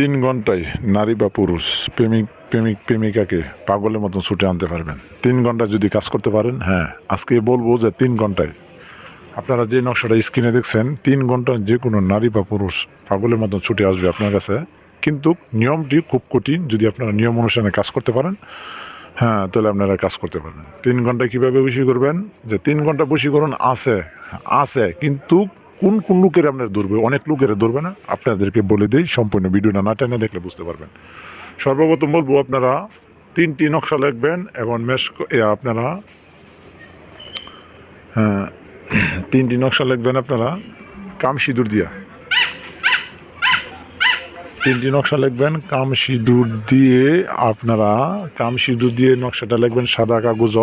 তিন ঘন্টায় নারী বা পুরুষ, প্রেমিক প্রেমিক, প্রেমিকাকে পাগলের মতন ছুটে আনতে পারবেন। তিন ঘণ্টা যদি কাজ করতে পারেন হ্যাঁ আজকে বলব যে তিন ঘন্টায়। আপনারা যে নকশাটা স্ক্রিনে দেখছেন, তিন ঘন্টায় যে কোনো নারী বা পুরুষ পাগলের মতন ছুটে আসবে আপনার কাছে। কিন্তু নিয়মটি খুব কঠিন, যদি আপনারা নিয়ম অনুসারে কাজ করতে পারেন হ্যাঁ তাহলে আপনারা কাজ করতে পারবেন। তিন ঘণ্টা কীভাবে বসি করবেন? যে তিন ঘণ্টা বসীকরণ আছে আছে, কিন্তু কোন কোন লোকের আপনার ধরবে? অনেক লোকের ধরবে না? আপনাদেরকে বলে দিই সম্পূর্ণ ভিডিওটা না টেনে দেখলে বুঝতে পারবেন। সর্বপ্রথম বলব আপনারা তিনটি নকশা লিখবেন এবং এ, আপনারা হ্যাঁ তিনটি নকশা লিখবেন আপনারা কাম সিঁদুর দিয়া। তিনটি নকশা লিখবেন কাম সিঁদুর দিয়ে আপনারা কাম সিঁদুর দিয়ে নকশাটা লিখবেন সাদা কাগজ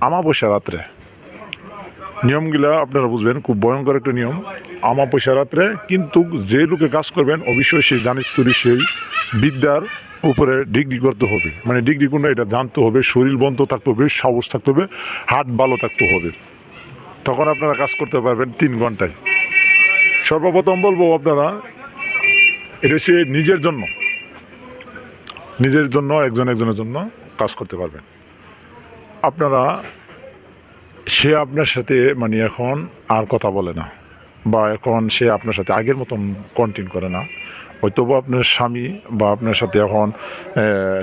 আমাবস্যা রাত্রে। নিয়মগুলা আপনারা বুঝবেন, খুব ভয়ঙ্কর একটা নিয়ম। আমা পয়সা রাত্রে কিন্তু যে লোকে কাজ করবেন, অবশ্যই সেই জানিস তুরি সেই বিদ্যার উপরে ডিগ্রি করতে হবে। মানে ডিগ্রি কোনটা এটা জানতে হবে, শরীর বন্ধ থাকতে হবে, সাহস থাকতে হবে, হাত ভালো থাকতে হবে। তখন আপনারা কাজ করতে পারবেন তিন ঘন্টায়। সর্বপ্রথম বলব আপনারা, এটা সে নিজের জন্য নিজের জন্য, একজন একজনের জন্য কাজ করতে পারবেন। আপনারা সে আপনার সাথে মানে এখন আর কথা বলে না। বা এখন সে আপনার সাথে আগের মতন কন্টিনিউ করে না। হয়তো বা আপনার স্বামী বা আপনার সাথে এখন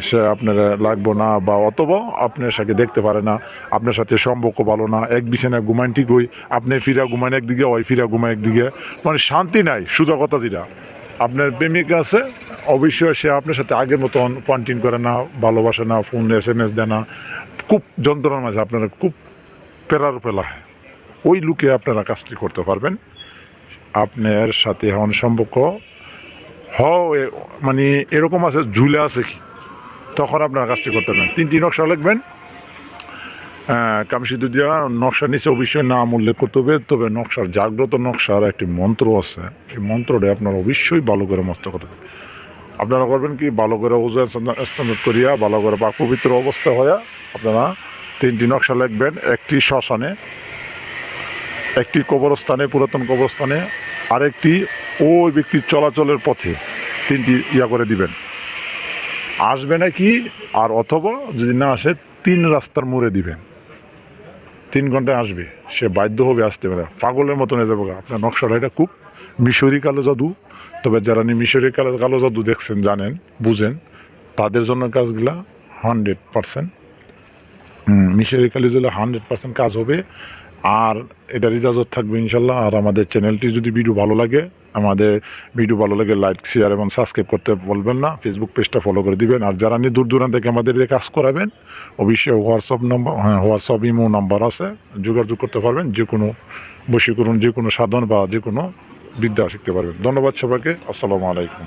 সে আপনার লাগবো না বা অথবা আপনার সাথে দেখতে পারে না। আপনার সাথে সম্পর্ক ভালো না, এক বিছানায় ঘুমান ঠিক হই, আপনি ফিরা ঘুমান একদিকে, ওই ফিরা ঘুমান একদিকে। মানে শান্তি নাই সুযোগ কথা যেটা। আপনার প্রেমিক আছে, অবশ্যই সে আপনার সাথে আগের মতন কন্টিনিউ করে না, ভালোবাসে না ফোন এস এম এস দেয় না। খুব যন্ত্রণার মাঝে আপনারা খুব পেরার পেলা ওই লুকে আপনারা কাজটি করতে পারবেন। আপনার সাথে এখন সম্পর্ক। হ মানে এরকম আছে, ঝুলে আছে কি? তখন আপনারা কাজটি করতে পারবেন। তিনটি নকশা লিখবেন। কামসিদ্ধ দিয়া নকশার নিচে অবশ্যই নাম উল্লেখ করতে হবে। তবে নকশার জাগ্রত নকশার একটি মন্ত্র আছে। এই মন্ত্রটা আপনারা অবশ্যই ভালো করে মস্ত করতে আপনারা করবেন কি? ভালো করে ওজা স্থান করিয়া, ভালো করে বা পবিত্র অবস্থা হইয়া আপনারা তিনটি নকশা লিখবেন একটি শ্মশানে, একটি কবরস্থানে, পুরাতন কবরস্থানে, আরেকটি ওই ব্যক্তির চলাচলের পথে তিনটি ইয়া করে দিবেন। আসবে নাকি আর অথবা যদি না আসে, তিন রাস্তার মোড়ে দিবেন। তিন ঘন্টায় আসবে। সে বাধ্য হবে আসতে পারে। পাগলের মতন যাবে আপনার নকশাটা এটা খুব মিশরি কালো জাদু। তবে যারা নি মিশরি কালো কালো জাদু দেখছেন, জানেন, বুঝেন, তাদের জন্য কাজগুলা হান্ড্রেড পারসেন্ট মিশরি কালি জলে হান্ড্রেড পার্সেন্ট কাজ হবে। আর এটার ইজাজত থাকবে ইনশাল্লাহ। আর আমাদের চ্যানেলটি যদি ভিডিও ভালো লাগে, আমাদের ভিডিও ভালো লাগে লাইক শেয়ার এবং সাবস্ক্রাইব করতে বলবেন না। ফেসবুক পেজটা ফলো করে দিবেন। আর যারা নিয়ে দূর দূরান্ত থেকে আমাদের কাজ করাবেন, অবশ্যই হোয়াটসঅ্যাপ নম্বর হ্যাঁ হোয়াটসঅ্যাপ ইমো নাম্বার আছে। যোগাযোগ করতে পারবেন। যে কোনো বশীকরণ, যে কোনো সাধন বা যে কোনো বিদ্যা শিখতে পারবেন। ধন্যবাদ সবাইকে। আসসালামু আলাইকুম।